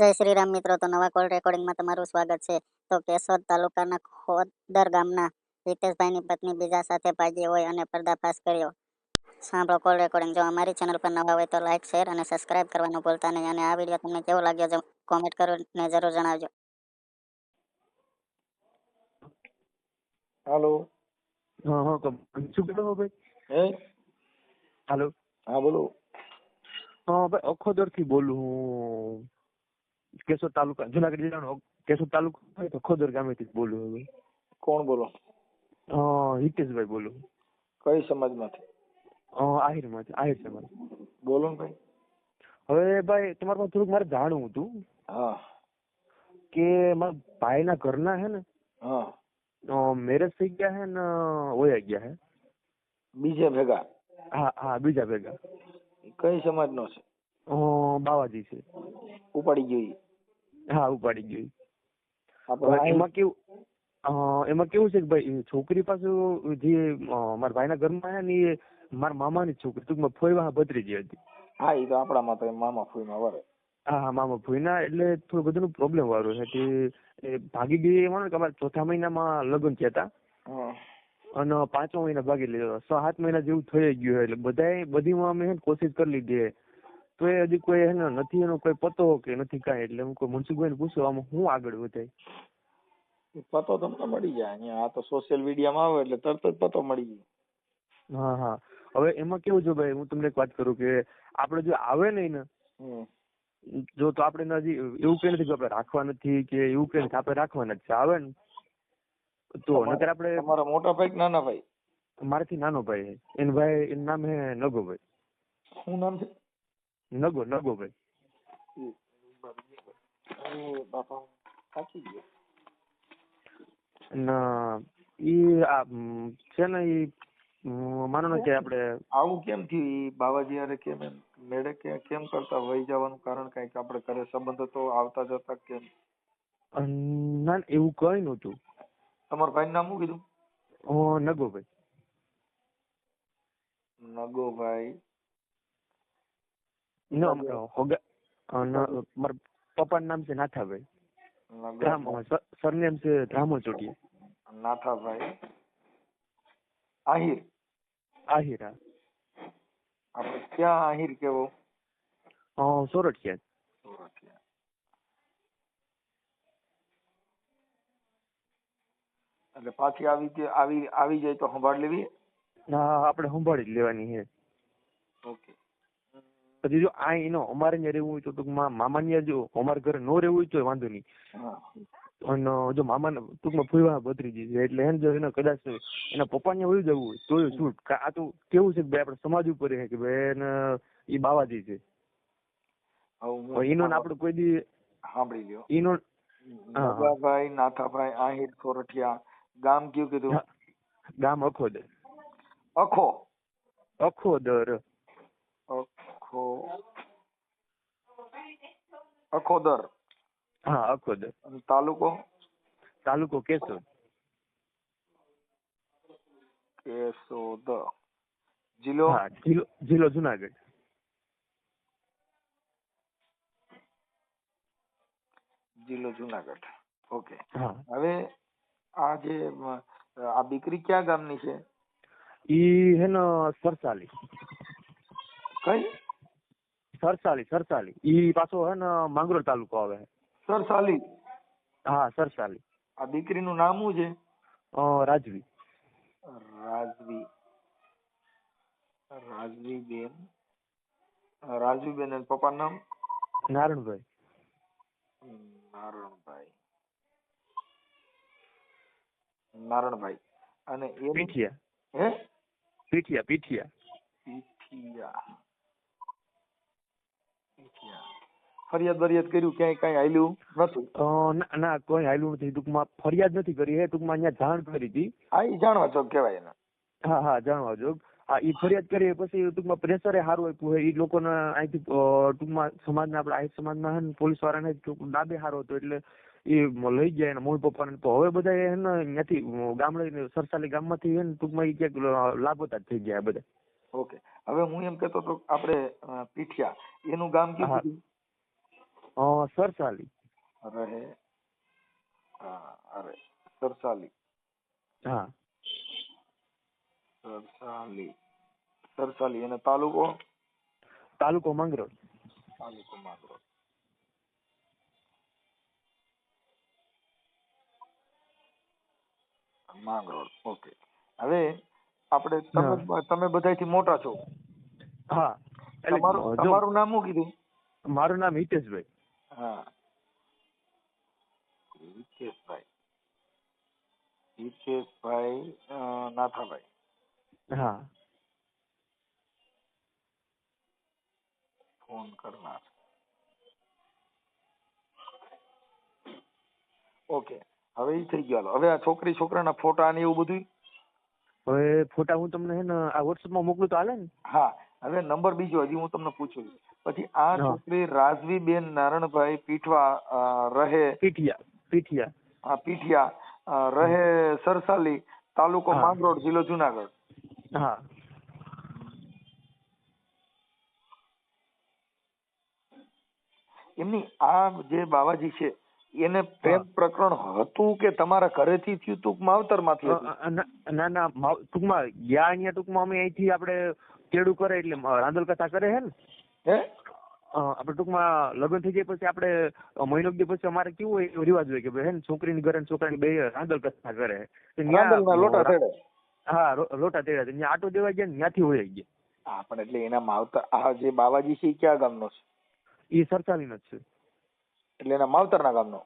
જય શ્રી રામ મિત્રો તો નવા કોલ રેકોર્ડિંગમાં તમારું સ્વાગત છે. તો કેશોદ તાલુકાના ખોદર ગામના હિતેશભાઈની પત્ની બીજા સાથે ભાગી હોય અને પર્દાફાશ કર્યો. સાંભળો કોલ રેકોર્ડિંગ. જો અમારી ચેનલ પર નવા હોય તો લાઇક શેર અને સબસ્ક્રાઇબ કરવાનું ભૂલતા નહીં. અને આ વીડિયો તમને કેવો લાગ્યો કોમેન્ટ કરીને જરૂર જણાવજો. હાલો. હા હા શું કહેતો ભાઈ? હે? હાલો. હા બોલો. હા ભાઈ અખોદરથી બોલું હું. કેશોદ તાલુકા જુનાગઢ જિલ્લાનો કેશોદ તાલુકો હોય તો ખોદર ગામેથી બોલું હવે. કોણ બોલો? હિતેશભાઈ બોલું. કઈ સમાજમાંથી? આહિરમાંથી આહિર સમાજ. બોલો ભાઈ. હવે ભાઈ તમારે પાસે થોડુંક મારે જાણવું હતું હા. કે મારા ભાઈના ઘરના હે ને હા. મેરેજ થઈ ગયા હે ને વયા ગયા હે. બીજા ભેગા? હા હા બીજા ભેગા. કઈ સમાજનો છે? અ, બાવાજી છે. ઉપાડી ગયો. હા ઉપાડી અહીં- એમાં કેવું એમાં કેવું છે કે ભાઈ છોકરી પાછું જે મારા મારા ભાઈના ઘરમાં આવ્યા ને એ મારા મામાની છોકરી ટૂંકમાં ફોઈવા ભત્રીજી હતી. હા એ તો આપણામાં તો મામા ફૂઈમાં વરે. હા હા મામા ફોઈના એટલે થોડું બધું પ્રોબ્લેમ વાળું છે કે એ ભાગી ગઈ એમાં ને કે અમારે ચોથા મહિનામાં લગ્ન થયા હતા. અને પાંચમા મહિના ભાગી લીધો. છ સાત મહિના જેવું થઈ ગયું. એટલે બધાય બધીમાં અમે કોશિશ કરી લીધી. તો એ હજી કોઈ એનો નથી એનો કોઈ પતો કે નથી કાંઈ એટલે હું કોઈ મનસુખભાઈને પૂછું આમાં હું આગળ વધાય પતો તમને મળી જાય અહીંયા આ તો સોશિયલ મીડિયામાં આવે એટલે તરત જ પતો મળી જાય. હા હા. હવે એમાં કેવું છે ભાઈ હું તમને એક વાત કરું કે આપણે જો આવે નહીં ને. જો તો આપણે હજી એવું કઈ નથી કે આપણે રાખવા નથી કે એવું કઈ નથી આપણે રાખવાના જ છે આવે ને? તો નકર આપણે મારા મોટા ભાઈ નાના ભાઈ? મારાથી નાનો ભાઈ છે. ભાઈ એનું નામ હે નગોભાઈ. શું નામ છે? નગો નગોભાઈ ભાઈ. બાપા થાકી ગયો અને ઈ આ છે ને ઈ માનો કે આપણે આવું કેમ થયું? બાવાજી હારે કેમ મેળે કે કેમ કરતા વહી જવાનું કારણ કંઈક આપણે ઘરે સંબંધ તો આવતા જતા કેમ ના એવું કઈ નતું તમારા ભાઈ નામ શું કીધું? નગો નગોભાઈ નગોભાઈ ન અમારા હોગા અ, ન- મારા પપ્પાનું નામ છે નાથાભાઈ. રામ નગોભાઈ સરનેમ છે રામોચોટિયા નાથાભાઈ. આહિર. આહિરા આપણે ક્યાં આહિર કેવો? અ, સોરઠિયા. સુરતિયા. એટલે પાછી આવી તે- આવી આવી જાય તો સંભાળ લેવી? હા આપણે સંભાળી જ લેવાની છે. ઓકે પછી જો આ એનો અમારે ત્યાં રહેવું હોય તો ટૂંકમાં મામા ત્યાં જો અમારા ઘરે નો રહેવું હોય તો વાંધો નહીં. અને જો મામા ટૂંકમાં ફુવા બદરી છે એટલે એને જો એને કદાચ એના પપ્પા ને વયું જવું હોય તો છૂટ આ તો કેવું છે કે ભાઈ આપણે સમાજ ઉપર કે ભાઈ એને એ બાવાજી છે. એનો આપણે કોઈ દી સાંભળી લ્યો. એનો ભાઈ નાથાભાઈ આહિર સોરઠિયા ગામ કયું કીધું? ગામ અખોદર. અખો. અખોદર. અખો અખોદર હા અખોદર તાલુકો? તાલુકો કેશોદ. કેશોદ. જિલ્લો? હા જિલ્લો જિલ્લો જુનાગઢ. જિલ્લો જુનાગઢ. ઓકે હા. હવે આ જે આ દીકરી ક્યાં ગામની છે? ઈ હે ને સરસાલી. કઈ? સરસાલી સરસાલી. ઈ પાછો હે ને માંગરોળ તાલુકો આવે સરસાલી? હા સરસાલી. આ દીકરીનું નામ શું છે? રાજવી રાજવી. રાજવી. બેન રાજવી બેન અને પપ્પા નામ? નારણભાઈ. નારણભાઈ. નારણભાઈ. અને એ પીઠિયા. હે? પીઠિયા પીઠિયા. પીઠિયા. ફરિયાદ બરિયાદ કર્યું ક્યાંય કઈ હાલ્યું નથી ના કોઈ હાલ્યું નથી. ટૂંકમાં ફરિયાદ નથી કરી હે ટૂંકમાં અહીંયા જાણ કરી હતી. હા એ જાણવા જોગ કહેવાય એને. હા હા જાણવા જોગ. હા એ ફરિયાદ કરી પછી ટૂંકમાં પ્રેશરે સારું આપ્યું હોય એ લોકોને અહીંથી ટૂંકમાં સમાજના આપણે આહિર સમાજના હે પોલીસ વાળાને ડાબે સારો હતો એટલે એ લઈ ગયા એના મૂળ પપ્પાને. તો હવે બધા હે ને ત્યાંથી ગામડે સરસાલી ગામમાંથી હે ને ટૂંકમાં એ ક્યાંક લાભોતા થઈ ગયા બધા. ઓકે. હવે હું એમ કહેતો તો આપણે પીઠિયા એનું ગામ કીધું સરસાલી. રહે હા અરે સરસાલી. હા. સરસાલી. સરસાલી અને તાલુકો? તાલુકો માંગરોળ. તાલુકો માંગરોળ. માંગરોળ ઓકે. હવે આપણે તમે તમે બધાયથી મોટા છો. હા. એટલે તમારું તમારું નામ શું કીધું? મારું નામ હિતેશભાઈ. હા હિતેશભાઈ હિતેશભાઈ નાથાભાઈ હા ફોન કરનાર ઓકે હવે એ થઈ ગયો. હવે આ છોકરી છોકરાના ફોટા ને એવું બધું હવે ફોટા હું તમને હે ને આ વોટ્સઅપમાં મોકલું તો હાલે ને? હા。હવે નંબર બીજો હજી હું તમને પૂછું છું. પછી આ. છોકરી રાજવી બેન નારણભાઈ પીઠવા રહે. પીઠિયા પીઠિયા. હા પીઠિયા રહે સરસાલી તાલુકો. માંગરોળ જિલ્લો જુનાગઢ. હા. એમની આ જે બાવાજી છે એને પ્રેમ પ્રકરણ હતું કે તમારા ઘરેથી થયું તું માવતર અ, ના ના ટૂંકમાં ગયા અહીંયા ટૂંકમાં અમે અહીંથી આપણે કેડું કરે એટલે રાંદલ કથા કરે હે ને? હે? આપણે ટૂંકમાં લગ્ન થઈ જાય પછી આપણે મહિનો દી પછી અમારે કેવું હોય એવો રિવાજ હોય કે ભાઈ હે ને છોકરીની ઘરે છોકરાની બે રાંદલ કથા કરે. લોટા તેડે. હા લોટા તેડે. ત્યાં આટો દેવા ગયા ત્યાંથી હોય ગયા. હા પણ એટલે એના માવતર આ જે બાવાજી છે એ ક્યાં ગામનો છે? એ સરસાલીનો જ છે. એટલે એના માવતરના ગામનો?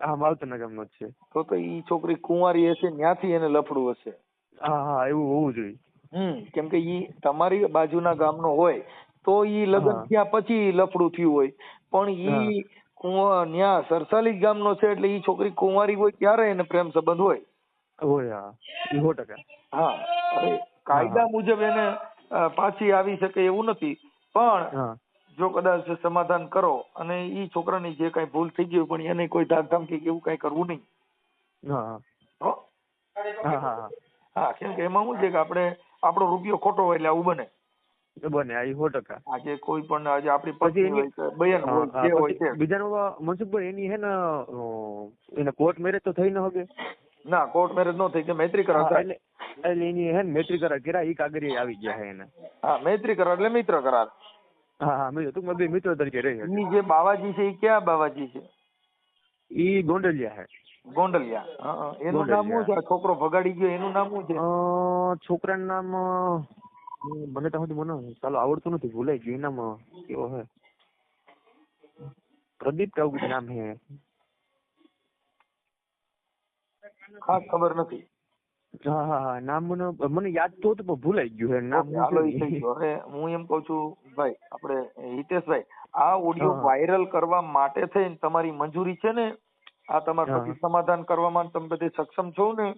હા માવતરના ગામનો જ છે. તો તો ઈ છોકરી કુંવારી હશે ત્યાંથી એને લફડું હશે. હા હા એવું હોવું જોઈએ. હમ કેમ કે ઈ તમારી બાજુના ગામનો હોય તો ઈ લગ્ન થયા પછી લફડું થયું હોય. પણ ઈ કુંવા ન્યા સરસાલી ગામ ગામનો છે એટલે ઈ છોકરી કુંવારી હોય ત્યારે એને પ્રેમ સંબંધ હોય. હોય હા. એ સો ટકા. હા. હવે કાયદા મુજબ એને પાછી આવી શકે એવું નથી. પણ જો કદાચ સમાધાન કરો અને ઈ છોકરાની જે કઈ ભૂલ થઈ ગઈ પણ એને કોઈ ધાકધમકી કે એવું કઈ કરવું નહીં. હા હા. હો કેમ કે એમાં શું છે કે આપણે આપણો રૂપિયો ખોટો હોય એટલે આવું બને. બને આ સો ટકા. આજે કોઈ પણ આજે આપણી પછી એની- હોય તે બીજાનું મનસુખભાઈ એની હે ને એને કોર્ટ મેરેજ તો થઈ ન હવે ના કોર્ટ મેરેજ નો થઈ કે મૈત્રી કરાર એટલે એની હે ને મૈત્રી કરાર કર્યા ઈ કાગળિયા આવી ગયા હે એને. હા મૈત્રી કરાર એટલે મિત્ર કરાર હા હા મિત્ર તું બે મિત્રો તરીકે રહી એની જે બાવાજી છે એ ક્યાં બાવાજી છે? ઈ ગોંડલિયા હે. ગોંડલિયા. એનું નામ શું છે? છોકરો ભગાડી ગયો એનું નામ શું છે? છોકરાનું નામ મને તો મને ચાલો આવડતું નથી ભૂલાઈ ગયું એનામ કેવો હે? પ્રદીપ કે આવું નામ હે? ખાસ ખબર નથી. હા હા હા નામ મને મને યાદ તો હતું પણ ભૂલાઈ ગયું હે નામ હાલો. હવે હું એમ કઉ છું ભાઈ આપણે હિતેશભાઈ આ ઓડિયો વાયરલ કરવા માટે થઈને તમારી મંજૂરી છે ને? આ તમારા. સમાધાન કરવામાં તમે બધે સક્ષમ છો ને?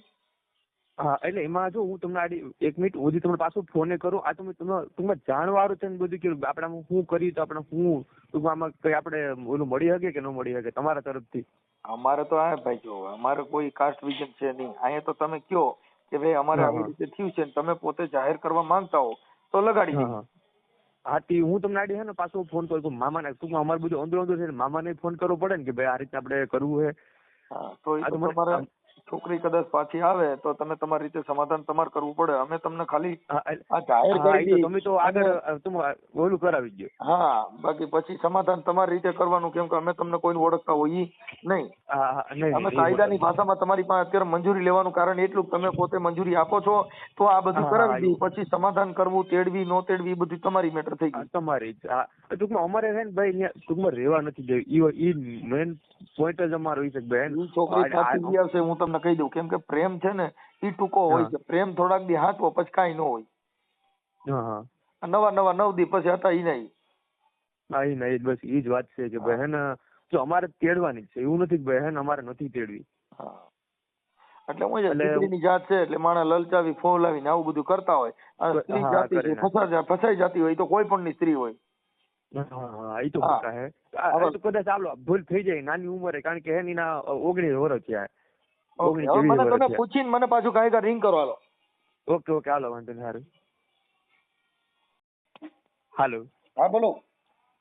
હા એટલે એમાં જો હું તમને આડી એક મિનિટ સુધી તમને પાછું ફોને કરું. આ તમે તમે ટૂંકમાં જાણવાળું છે ને બધું કે આપણે શું કરીએ તો આપણે શું ટૂંકમાં કઈ આપણે ઓલું મળી શકે કે ન મળી શકે તમારા તરફથી? અમારે તો આ ભાઈ જો અમારે કોઈ કાસ્ટ વિઝન છે નહીં. અહીંયા તો તમે કયો કે ભાઈ અમારે આવી રીતે થયું છે ને તમે પોતે જાહેર કરવા માંગતા હો તો લગાડી હા તે હું તમને આડી હે ને પાછો ફોન કરું મામાને ટૂંકમાં અમારે બધું અંદરો અંદર છે ને મામાને ફોન કરવો પડે ને કે ભાઈ આ રીતે આપણે કરવું છે હા, તો તમારે છોકરી કદાચ પાછી આવે તો તમે તમારી રીતે સમાધાન તમારે કરવું પડે. અમે તમને ખાલી આ જાહેર કરી તમે તો આગળ ઓલું કરાવી દો. હા બાકી પછી સમાધાન તમારી રીતે કરવાનું કેમ કે અમે તમને કોઈને ઓળખતા હોઈએ નહીં. અમે કાયદાની ભાષામાં તમારી પાસે અત્યારે મંજૂરી લેવાનું કારણ એટલું તમે પોતે મંજૂરી આપો છો તો આ બધું કરાવી દઉં પછી સમાધાન કરવું તેડવી નો તેડવી એ બધું તમારી મેટર થઈ ગઈ. તમારી ટૂંકમાં અમારે છે ને ભાઈ ટૂંકમાં રહેવા નથી ઈ ઈ મેન પોઈન્ટ જ અમારો છે બેન છોકરી પાછી આવશે હું તમને કહી દઉં કેમ કે પ્રેમ છે ને એ ટૂંકો હોય છે. પ્રેમ થોડાક દી હાચવો પછી કાંઈ ન હોય. નવા નવા નવ દી પછી હતા ઈ નહીં. હા ઈ નહીં બસ ઈ જ વાત છે કે ભાઈ હે જો અમારે તેડવાની છે. એવું નથી કે ભાઈ હે ને અમારે નથી તેડવી. એટલે હું દીકરીની જાત છે એટલે માણસ લલચાવી ફોલાવી ને આવું બધું કરતા હોય. અને સ્ત્રી જાતિ છે ફસાઈ ફસાઈ જતી હોય તો કોઈ પણ ની સ્ત્રી હોય. હા હા ઈ તો હે. કદાચ ચાલો ભૂલ થઈ જાય નાની ઉંમરે કારણ કે એની ના ઓગણીસ વર્ષ થયા. ઓકે હવે મને તમે પૂછીને મને પાછું કાંઈ રિંગ કરો હાલો. ઓકે ઓકે હાલો વાંધો નહીં સારું હાલો. હા બોલો.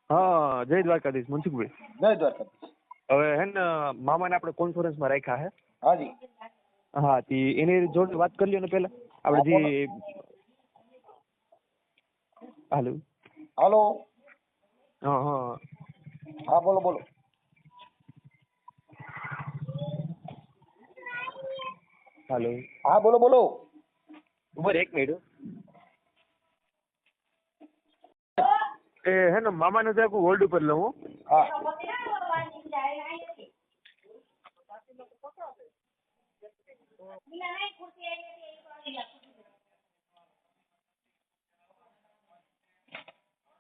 હા જય દ્વારકાધીશ મનસુખભાઈ. જય દ્વારકાધીશ. હવે હે ને મામાને આપણે કોન્ફરન્સમાં રાખ્યા હે. હાજી હા તી એની જોડે વાત કરી લ્યો ને પેલા આપણે જે હાલો. હાલો. હા હા. હા બોલો બોલો. હાલો. હા બોલો બોલો. ઉભર એક મિનિટ એ હે ને મામાને તો હોલ્ડ ઉપર લઉં હા.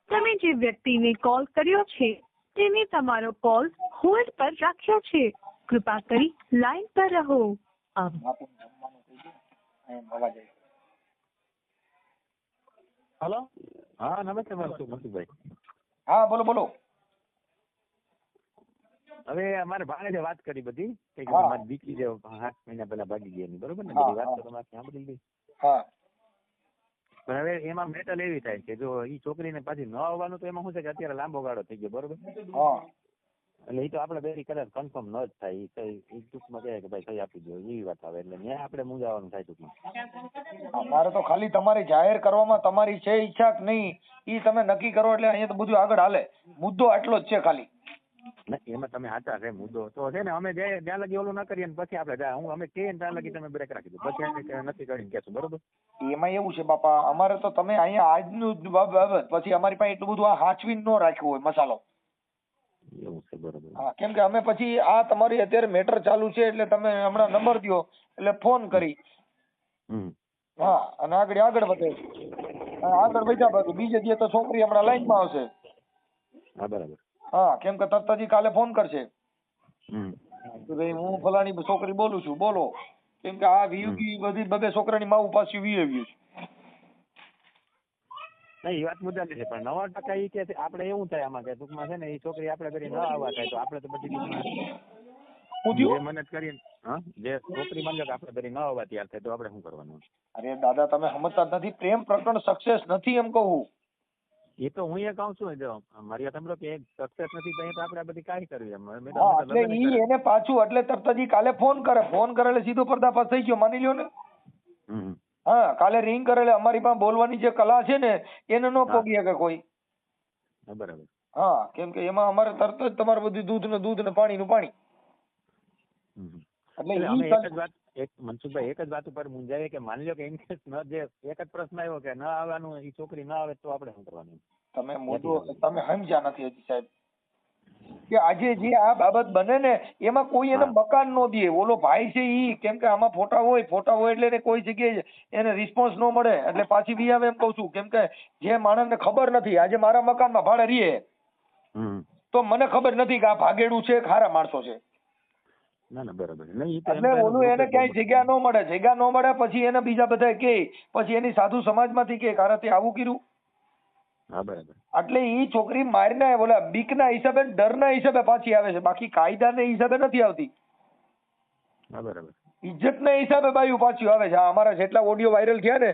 તમે જે વ્યક્તિને કોલ કર્યો છે તેને તમારો કોલ હોલ્ડ પર રાખ્યો છે. કૃપા કરી લાઈન પર રહો. હાલો? હા નમસ્તે મનસુખભાઈ. હા બોલો બોલો. હવે અમારે ભાણેજે વાત કરી બધી કે. મારી દીકરી જે આઠ મહિના પહેલા ભાગી ગઈ એની બરોબર ને? બધી વાત. તો તમારે સાંભળી લીધી હા. પણ હવે એમાં મેટલ એવી થાય કે જો ઈ છોકરીને પાછી ન આવવાનું તો એમાં શું છે કે અત્યારે લાંબો ગાળો થઈ ગયો બરોબર? હા. એટલે એ તો આપણે બેરી કદાચ કન્ફર્મ ન જ થાય એ ટૂંકમાં કહે કે ભાઈ થઈ આપી દો એવી વાત આવે. એટલે ત્યાં આપણે મૂંઝાવાનું થાય ટૂંકમાં. અમારે તો ખાલી તમારી જાહેર કરવામાં તમારી છે ઈચ્છા કે નહીં ઈ તમે નક્કી કરો એટલે અહીંયા તો બધું આગળ હાલે. મુદ્દો આટલો જ છે ખાલી. એમાં તમે સાચા છે મુદ્દો તો છે ને અમે જાય લગી ઓલું ના કરીએ ને પછી આપણે જાય હું અમે કહીએ ને ત્યાં લગી તમે બ્રેક રાખી દો. પછી અમે કે નથી કરીને કહેશું બરોબર? એમાં એવું છે બાપા અમારે તો તમે અહીંયા આજનું બાબત પછી અમારી પાસે એટલું બધું આ હાચવીને ન રાખ્યું હોય મસાલો. એવું છે બરોબર. હા કેમ કે અમે પછી આ તમારી અત્યારે મેટર ચાલુ છે એટલે તમે હમણાં નંબર દો એટલે ફોન કરી. હા અને આગળ આગળ વધે. આગળ વધ્યા બાજુ. બીજે દી તો છોકરી હમણાં લાઈનમાં આવશે. હા બરાબર. હા કેમ કે તરત કાલે ફોન કરશે. હમ. કે ભાઈ હું ફલાણી છોકરી બોલું છું. બોલો. કેમ કે આ વીયુ બધી બધે છોકરાની માવું પાછું વીએવ્યું છે. નહીં એ વાત મુદ્દાની છે પણ નવા ટકા એ કે આપણે એવું થાય આમાં કે ટૂંકમાં છે ને એ છોકરી આપણે કરી ન આવવા થાય તો આપણે તો પછી જે મહેનત કરી હા જે છોકરી માની કે આપણે કરી ન આવવા તૈયાર થાય તો આપણે શું કરવાનું? અરે દાદા તમે સમજતા નથી પ્રેમ પ્રકરણ સક્સેસ નથી એમ કહું એ તો હું એ કહું છું જો મારી વાત સાંભળો કે સક્સેસ નથી તો તો આપણે આ બધી કાંઈ કરવી એમ. એટલે એને પાછું એટલે તરત જ કાલે ફોન કરે ફોન કરે એટલે સીધો પર્દાફાશ થઈ ગયો માની લ્યો ને. હમ. હા કાલે રિંગ કરેલે. અમારી પાસે બોલવાની જે કલા છે ને એને ન પોગી શકે કોઈ. બરાબર. હા કેમ કે એમાં અમારે તરત જ તમારે બધું દૂધ ને દૂધ ને પાણી. નું પાણી. એટલે અમે એક જ વાત એક મનસુખભાઈ એક જ વાત ઉપર મુંજાઈએ કે માની લો કે ઇન્ટરેસ્ટ ન જે એક જ પ્રશ્ન આવ્યો કે ન આવવાનું એ છોકરી ન આવે તો આપણે શું કરવાનું? તમે મોટું તમે સમજ્યા નથી હજી સાહેબ. કે આજે જે આ બાબત બને ને એમાં કોઈ એને મકાન નો દે. ઓલો ભાઈ છે ઈ કેમ કે આમાં ફોટા હોય ફોટા હોય એટલે એને કોઈ જગ્યાએ એને રિસ્પોન્સ ન મળે. એટલે પાછી બી આવે એમ કહું છું. કેમ કે જે માણસને ખબર નથી આજે મારા મકાનમાં ભાડે રહીએ તો મને ખબર નથી કે આ ભાગેડું છે ખારા માણસો છે. ના ના બરાબર એટલે ઓલું એને ક્યાંય જગ્યા ન મળે. જગ્યા ન મળે પછી એને બીજા બધા કે પછી એની સાધુ સમાજમાંથી કે કારાથી આવું કર્યું. એટલે એ છોકરી મારના બીક ના હિસાબે ડરના હિસાબે પાછી આવે છે. બાકી કાયદાના હિસાબે નથી આવતી. ઇજ્જત ના હિસાબે બાયું પાછું આવે છે. આ અમારા જેટલા ઓડિયો વાયરલ થયા ને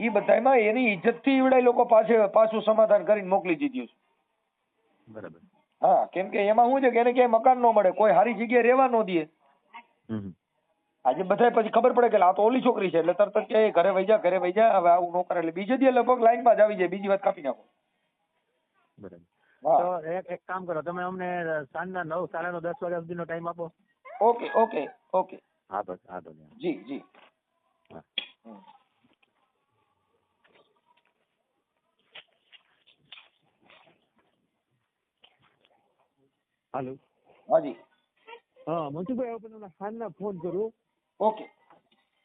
ઈ બધામાં એની ઇજ્જતથી ઈવડાય લોકો પાછે પાછું સમાધાન કરીને મોકલી દીધું છે. બરાબર. હા કેમ કે એમાં શું છે કે એને ક્યાંય મકાન ન મળે. કોઈ સારી જગ્યાએ રહેવા ન દે. આજે બધાય પછી ખબર પડે કે આ તો ઓલી છોકરી છે એટલે તરત જ કે ઘરે જા ઘરે જા હવે આવું ન કરે એટલે બીજે દી લગભગ લાઈનમાં જ આવી જાય બીજી વાત કાપી નાખો. બરાબર. તો એક એક કામ કરો તમે અમને સાંજના નવ સાડા નવ દસ વાગ્યા સુધીનો ટાઈમ આપો. Okay okay okay. હા બસ હા તો જી જી. હાલો. હાજી હા મનસુખભાઈ આપણે સાંજના ફોન કરું. ઓકે.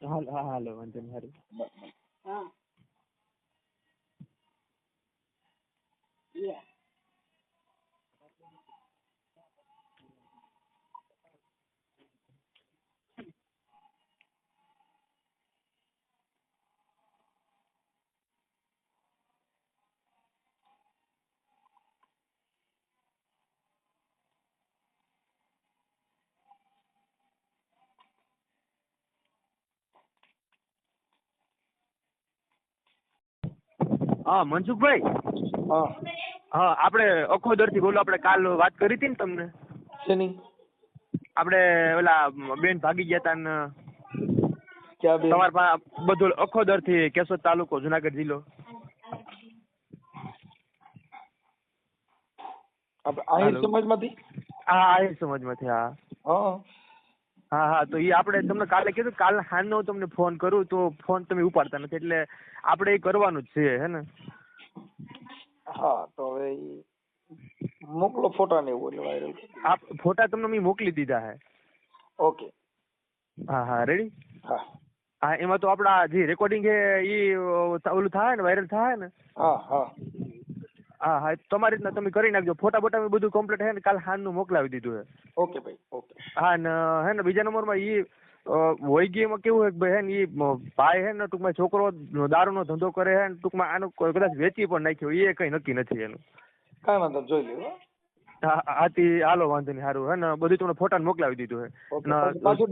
હાલો હા હાલો વાંધો નહીં હારું. બસ. હા મનસુખભાઈ? હા. હા આપણે અખોદરથી બોલો આપણે કાલ વાત કરી હતી ને તમને? શેની? આપણે ઓલા બેન ભાગી ગયા તા ને તમારા પાસે બધું અખોદરથી કેશોદ તાલુકો જુનાગઢ જિલ્લો. આહિર હાલો. સમાજમાંથી? હા આહિર સમાજમાંથી હા. હા. હા હા તો એ આપણે તમને કાલે કીધું કાલે સાંજનો હું તમને ફોન કરું તો ફોન તમે ઉપાડતા નથી એટલે આપણે એ કરવાનું જ છે હે ને? હા તો હવે મોકલો ફોટા ને એવું એટલે વાયરલ આપ ફોટા તમને મેં મોકલી દીધા હે. ઓકે. હા હા રેડી હા. હા એમાં તો આપડા જે રેકોર્ડિંગ છે એ ઓલું થાય ને વાયરલ થાય ને? હા હા. હા હા તમારી રીતના તમે કરી નાખજો. ફોટા બોટા મેં બધું કમ્પ્લીટ હે ને કાલ સાંજનું મોકલાવી દીધું હે. ઓકે ભાઈ ઓકે. હા ને હે ને બીજા નંબરમાં વહી ગઈ કેવું હે કે ભાઈ હે ને ઈ ભાઈ હે ને ટૂંકમાં છોકરો દારૂનો ધંધો કરે હે ને ટૂંકમાં આનું કોઈ કદાચ વેચી પણ નાખ્યો એ કઈ નક્કી નથી એનું. કાંઈ વાંધો જોઈ લેવું હા. આથી હાલો વાંધો નહીં સારું હે ને બધું તમને ફોટા મોકલાવી દીધું હે. પાછું